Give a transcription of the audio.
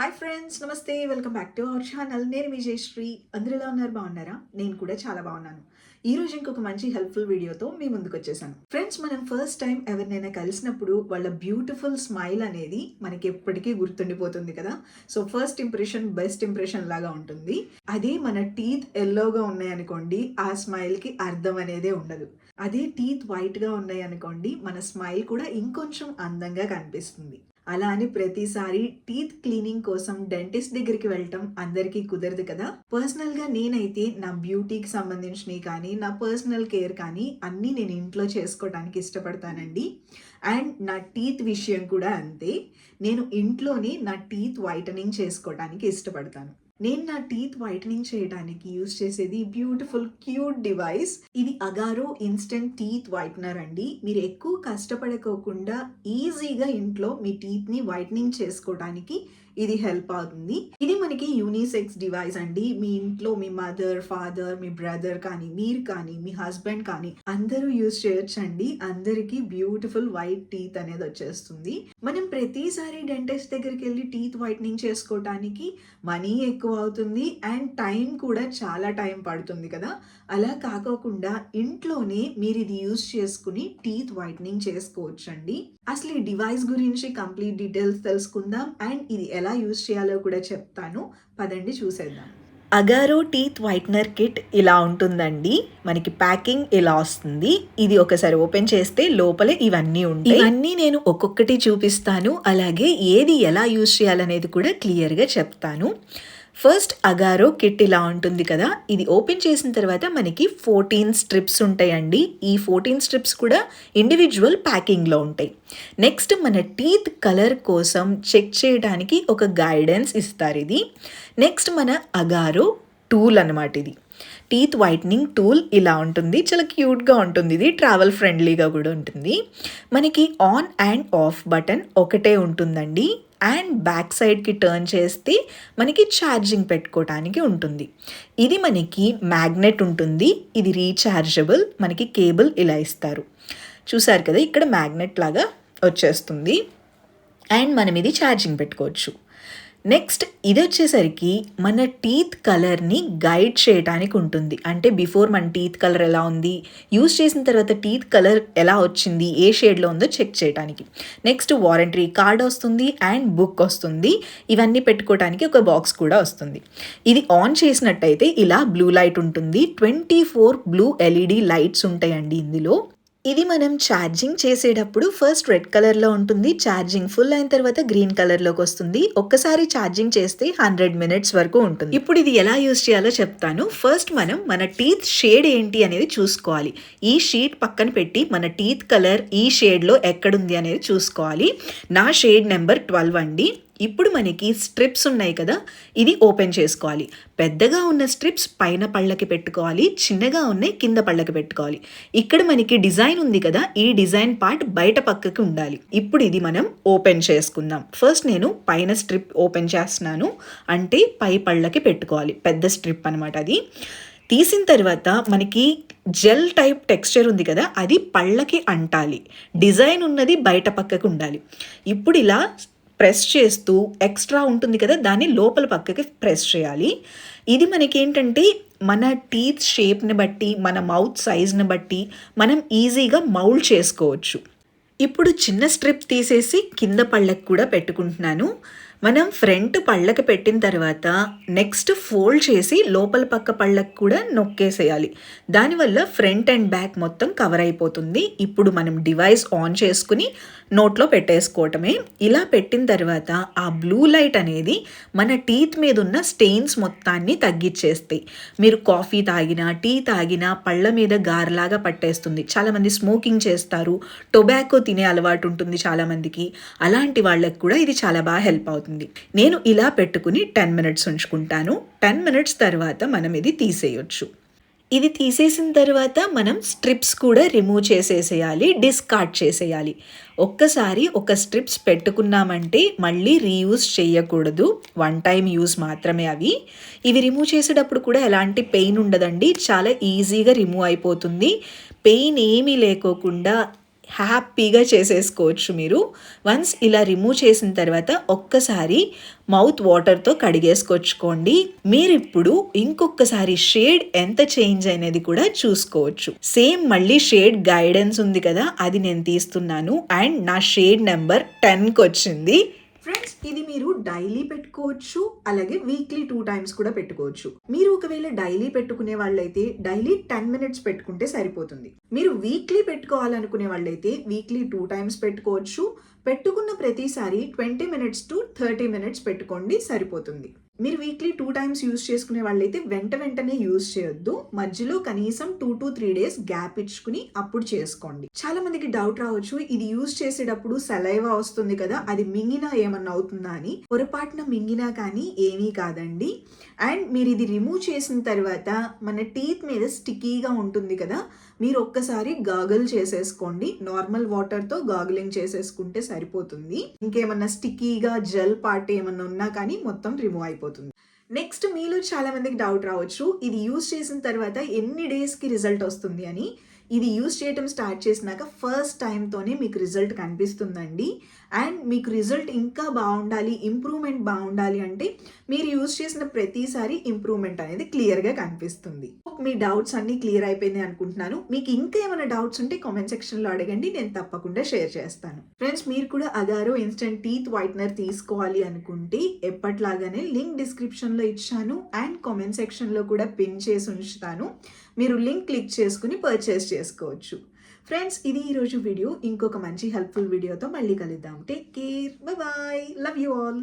Hi friends నమస్తే welcome back to our channel నేను విజయశ్రీ జయశ్రీ. ఎలా ఉన్నారు బాగున్నారా? నేను కూడా చాలా బాగున్నాను. ఈ రోజు ఇంకొక మంచి హెల్ప్ఫుల్ వీడియోతో మీ ముందుకు వచ్చేసాను. ఫ్రెండ్స్ మనం ఫస్ట్ టైం ఎవరినైనా కలిసినప్పుడు వాళ్ళ బ్యూటిఫుల్ స్మైల్ అనేది మనకి ఎప్పటికీ గుర్తుండిపోతుంది కదా? So first impression best impression లాగా ఉంటుంది. అదే మన టీత్ ఎల్లోగా ఉన్నాయనుకోండి ఆ స్మైల్కి అర్థం అనేదే ఉండదు. అదే టీత్ వైట్గా ఉన్నాయి అనుకోండి మన స్మైల్ కూడా ఇంకొంచెం అందంగా కనిపిస్తుంది. అలా అని ప్రతిసారి టీత్ క్లీనింగ్ కోసం డెంటిస్ట్ దగ్గరికి వెళ్ళటం అందరికీ కుదరదు కదా. పర్సనల్గా నేనైతే నా బ్యూటీకి సంబంధించినవి కానీ నా పర్సనల్ కేర్ కానీ అన్నీ నేను ఇంట్లో చేసుకోవడానికి ఇష్టపడతానండి. అండ్ నా టీత్ విషయం కూడా అంతే. నేను ఇంట్లోనే నా టీత్ వైటనింగ్ చేసుకోవడానికి ఇష్టపడతాను. నేను నా టీత్ వైటనింగ్ చేయడానికి యూజ్ చేసేది బ్యూటిఫుల్ క్యూట్ డివైస్ ఇది అగారో ఇన్స్టెంట్ టీత్ వైట్నర్ అండి. మీరు ఎక్కువ కష్టపడకోకుండా ఈజీగా ఇంట్లో మీ టీత్ని వైట్నింగ్ వైటనింగ్ చేసుకోవడానికి ఇది హెల్ప్ అవుతుంది. ఇది మనకి యూనిసెక్స్ డివైస్ అండి. మీ ఇంట్లో మీ మదర్ ఫాదర్ మీ బ్రదర్ కానీ మీరు కానీ మీ హస్బెండ్ కానీ అందరూ యూస్ చేయొచ్చండి. అందరికీ బ్యూటిఫుల్ వైట్ టీత్ అనేది వచ్చేస్తుంది. మనం ప్రతిసారి డెంటిస్ట్ దగ్గరికి వెళ్ళి టీత్ వైట్నింగ్ చేసుకోవడానికి మనీ ఎక్కువ అవుతుంది అండ్ టైం కూడా చాలా టైం పడుతుంది కదా. అలా కాకోకుండా ఇంట్లోనే మీరు ఇది యూజ్ చేసుకుని టీత్ వైట్నింగ్ చేసుకోవచ్చండి. అసలు ఈ డివైస్ గురించి కంప్లీట్ డీటెయిల్స్ తెలుసుకుందాం. అండ్ ఇది ఎలా యూస్ చేయాలో కూడా చెప్తాను. పదండి చూసేద్దాం. అగారో టీత్ వైట్నర్ కిట్ ఇలా ఉంటుందండి. మనకి ప్యాకింగ్ ఇలా వస్తుంది. ఇది ఒకసారి ఓపెన్ చేస్తే లోపల ఇవన్నీ ఉంటాయి. ఇవన్నీ నేను ఒక్కొక్కటి చూపిస్తాను. అలాగే ఏది ఎలా యూస్ చేయాలనేది కూడా క్లియర్గా చెప్తాను. ఫస్ట్ అగారో కిట్ ఇలా ఉంటుంది కదా ఇది ఓపెన్ చేసిన తర్వాత మనకి ఫోర్టీన్ స్ట్రిప్స్ ఉంటాయండి. ఈ ఫోర్టీన్ స్ట్రిప్స్ కూడా ఇండివిజువల్ ప్యాకింగ్లో ఉంటాయి. నెక్స్ట్ మన టీత్ కలర్ కోసం చెక్ చేయడానికి ఒక గైడెన్స్ ఇస్తారు ఇది. నెక్స్ట్ మన అగారో టూల్ అనమాట ఇది. టీత్ వైట్నింగ్ టూల్ ఇలా ఉంటుంది. చాలా క్యూట్గా ఉంటుంది. ఇది ట్రావెల్ ఫ్రెండ్లీగా కూడా ఉంటుంది. మనకి ఆన్ అండ్ ఆఫ్ బటన్ ఒకటే ఉంటుందండి. అండ్ బ్యాక్ సైడ్కి టర్న్ చేస్తే మనకి ఛార్జింగ్ పెట్టుకోవడానికి ఉంటుంది. ఇది మనకి మ్యాగ్నెట్ ఉంటుంది. ఇది రీఛార్జబుల్. మనకి కేబుల్ ఇలా ఇస్తారు. చూసారు కదా ఇక్కడ మ్యాగ్నెట్ లాగా వచ్చేస్తుంది. అండ్ మనం ఇది ఛార్జింగ్ పెట్టుకోవచ్చు. నెక్స్ట్ ఇది వచ్చేసరికి మన టీత్ కలర్ని గైడ్ చేయడానికి ఉంటుంది. అంటే బిఫోర్ మన టీత్ కలర్ ఎలా ఉంది యూస్ చేసిన తర్వాత టీత్ కలర్ ఎలా వచ్చింది ఏ షేడ్లో ఉందో చెక్ చేయడానికి నెక్స్ట్ వారంటీ కార్డ్ వస్తుంది అండ్ బుక్ వస్తుంది. ఇవన్నీ పెట్టుకోవడానికి ఒక బాక్స్ కూడా వస్తుంది. ఇది ఆన్ చేసినట్టయితే ఇలా బ్లూ లైట్ ఉంటుంది. Twenty four blue LED lights ఉంటాయండి ఇందులో. ఇది మనం ఛార్జింగ్ చేసేటప్పుడు ఫస్ట్ రెడ్ కలర్లో ఉంటుంది. ఛార్జింగ్ ఫుల్ అయిన తర్వాత గ్రీన్ కలర్లోకి వస్తుంది. ఒక్కసారి ఛార్జింగ్ చేస్తే హండ్రెడ్ మినిట్స్ వరకు ఉంటుంది. ఇప్పుడు ఇది ఎలా యూస్ చేయాలో చెప్తాను. ఫస్ట్ మనం మన టీత్ షేడ్ ఏంటి అనేది చూసుకోవాలి. ఈ షీట్ పక్కన పెట్టి మన టీత్ కలర్ ఈ షేడ్లో ఎక్కడుంది అనేది చూసుకోవాలి. నా షేడ్ నెంబర్ ట్వెల్వ్ అండి. ఇప్పుడు మనకి స్ట్రిప్స్ ఉన్నాయి కదా ఇది ఓపెన్ చేసుకోవాలి. పెద్దగా ఉన్న స్ట్రిప్స్ పైన పళ్ళకి పెట్టుకోవాలి చిన్నగా ఉన్నాయి కింద పళ్ళకి పెట్టుకోవాలి. ఇక్కడ మనకి డిజైన్ ఉంది కదా ఈ డిజైన్ పార్ట్ బయట పక్కకి ఉండాలి. ఇప్పుడు ఇది మనం ఓపెన్ చేసుకుందాం. ఫస్ట్ నేను పైన స్ట్రిప్ ఓపెన్ చేస్తున్నాను అంటే పై పళ్ళకి పెట్టుకోవాలి. పెద్ద స్ట్రిప్ అనమాట అది. తీసిన తర్వాత మనకి జెల్ టైప్ టెక్స్చర్ ఉంది కదా అది పళ్ళకి అంటాలి. డిజైన్ ఉన్నది బయట పక్కకు ఉండాలి. ఇప్పుడు ఇలా ప్రెస్ చేస్తూ ఎక్స్ట్రా ఉంటుంది కదా దాన్ని లోపల పక్కకి ప్రెస్ చేయాలి. ఇది మనకేంటంటే మన టీత్ షేప్ని బట్టి మన మౌత్ సైజ్ని బట్టి మనం ఈజీగా మౌల్డ్ చేసుకోవచ్చు. ఇప్పుడు చిన్న స్ట్రిప్ తీసేసి కింద పళ్ళకు కూడా పెట్టుకుంటున్నాను. మనం ఫ్రంట్ పళ్ళకి పెట్టిన తర్వాత నెక్స్ట్ ఫోల్డ్ చేసి లోపల పక్క పళ్ళకు కూడా నొక్కేసేయాలి. దానివల్ల ఫ్రంట్ అండ్ బ్యాక్ మొత్తం కవర్ అయిపోతుంది. ఇప్పుడు మనం డివైస్ ఆన్ చేసుకుని నోట్లో పెట్టేసుకోవటమే. ఇలా పెట్టిన తర్వాత ఆ బ్లూ లైట్ అనేది మన టీత్ మీద ఉన్న స్టెయిన్స్ మొత్తాన్ని తగ్గించేస్తాయి మీరు కాఫీ తాగినా టీ తాగినా పళ్ళ మీద గారలాగా పట్టేస్తుంది. చాలామంది స్మోకింగ్ చేస్తారు. టొబాకో తినే అలవాటు ఉంటుంది చాలామందికి. అలాంటి వాళ్ళకి కూడా ఇది చాలా బాగా హెల్ప్ అవుతుంది. నేను ఇలా పెట్టుకుని టెన్ మినిట్స్ ఉంచుకుంటాను. టెన్ మినిట్స్ తర్వాత మనం ఇది తీసేయొచ్చు. ఇది తీసేసిన తర్వాత మనం స్ట్రిప్స్ కూడా రిమూవ్ చేసేసేయాలి డిస్కార్డ్ చేసేయాలి. ఒక్కసారి ఒక స్ట్రిప్స్ పెట్టుకున్నామంటే మళ్ళీ రీయూజ్ చేయకూడదు. వన్ టైం యూజ్ మాత్రమే అవి. ఇవి రిమూవ్ చేసేటప్పుడు కూడా ఎలాంటి పెయిన్ ఉండదండి. చాలా ఈజీగా రిమూవ్ అయిపోతుంది. పెయిన్ ఏమీ లేకోకుండా హ్యాపీగా చేసేసుకోవచ్చు మీరు. వన్స్ ఇలా రిమూవ్ చేసిన తర్వాత ఒక్కసారి మౌత్ వాటర్తో కడిగేసుకొచ్చుకోండి. మీరు ఇప్పుడు ఇంకొకసారి షేడ్ ఎంత చేంజ్ అనేది కూడా చూసుకోవచ్చు. సేమ్ మళ్ళీ షేడ్ గైడెన్స్ ఉంది కదా అది నేను తీస్తున్నాను. అండ్ నా షేడ్ నెంబర్ టెన్కి వచ్చింది ఫ్రెండ్స్ ఇది మీరు డైలీ పెట్టుకోవచ్చు అలాగే వీక్లీ టూ టైమ్స్ కూడా పెట్టుకోవచ్చు. మీరు ఒకవేళ డైలీ పెట్టుకునే వాళ్ళైతే డైలీ టెన్ మినిట్స్ పెట్టుకుంటే సరిపోతుంది. మీరు వీక్లీ పెట్టుకోవాలనుకునే వాళ్ళైతే వీక్లీ టూ టైమ్స్ పెట్టుకోవచ్చు. పెట్టుకున్న ప్రతిసారి twenty minutes to thirty minutes పెట్టుకోండి సరిపోతుంది. మీరు వీక్లీ టూ టైమ్స్ యూస్ చేసుకునే వాళ్ళైతే వెంట వెంటనే యూస్ చేయొద్దు. మధ్యలో కనీసం two to three days gap ఇచ్చుకుని అప్పుడు చేసుకోండి. చాలా మందికి డౌట్ రావచ్చు ఇది యూస్ చేసేటప్పుడు సెలైవా వస్తుంది కదా అది మింగినా ఏమన్నా అవుతుందా అని. పొరపాటున మింగినా కానీ ఏమీ కాదండి. అండ్ మీరు ఇది రిమూవ్ చేసిన తర్వాత మన టీత్ మీద స్టిక్కీగా ఉంటుంది కదా మీరు ఒక్కసారి గాగుల్ చేసేసుకోండి. నార్మల్ వాటర్తో గాగులింగ్ చేసేసుకుంటే సరిపోతుంది. ఇంకేమన్నా స్టిక్కీగా జెల్ పార్ట్ ఏమన్నా ఉన్నా కానీ మొత్తం రిమూవ్ అయిపోతుంది. నెక్స్ట్ మీలో చాలా మందికి డౌట్ రావచ్చు. ఇది యూస్ చేసిన తర్వాత ఎన్ని డేస్కి రిజల్ట్ వస్తుంది అని. ఇది యూస్ చేయటం స్టార్ట్ చేసినాక ఫస్ట్ టైంతోనే మీకు రిజల్ట్ కనిపిస్తుందండి. అండ్ మీకు రిజల్ట్ ఇంకా బాగుండాలి ఇంప్రూవ్మెంట్ బాగుండాలి అంటే మీరు యూస్ చేసిన ప్రతిసారి ఇంప్రూవ్మెంట్ అనేది క్లియర్గా కనిపిస్తుంది. మీ డౌట్స్ అన్నీ క్లియర్ అయిపోయింది అనుకుంటున్నాను. మీకు ఇంకా ఏమైనా డౌట్స్ ఉంటే కామెంట్ సెక్షన్లో అడగండి నేను తప్పకుండా షేర్ చేస్తాను. ఫ్రెండ్స్ మీరు కూడా అగారో ఇన్స్టెంట్ టీత్ వైట్నర్ తీసుకోవాలి అనుకుంటే ఎప్పట్లాగానే లింక్ డిస్క్రిప్షన్లో ఇచ్చాను అండ్ కామెంట్ సెక్షన్లో కూడా పిన్ చేసి ఉంచుతాను. మీరు లింక్ క్లిక్ చేసుకుని పర్చేస్ చేసుకోవచ్చు. ఫ్రెండ్స్ ఇది ఈరోజు వీడియో. ఇంకొక మంచి హెల్ప్ఫుల్ వీడియోతో మళ్ళీ కలుద్దాం. Take care bye love you all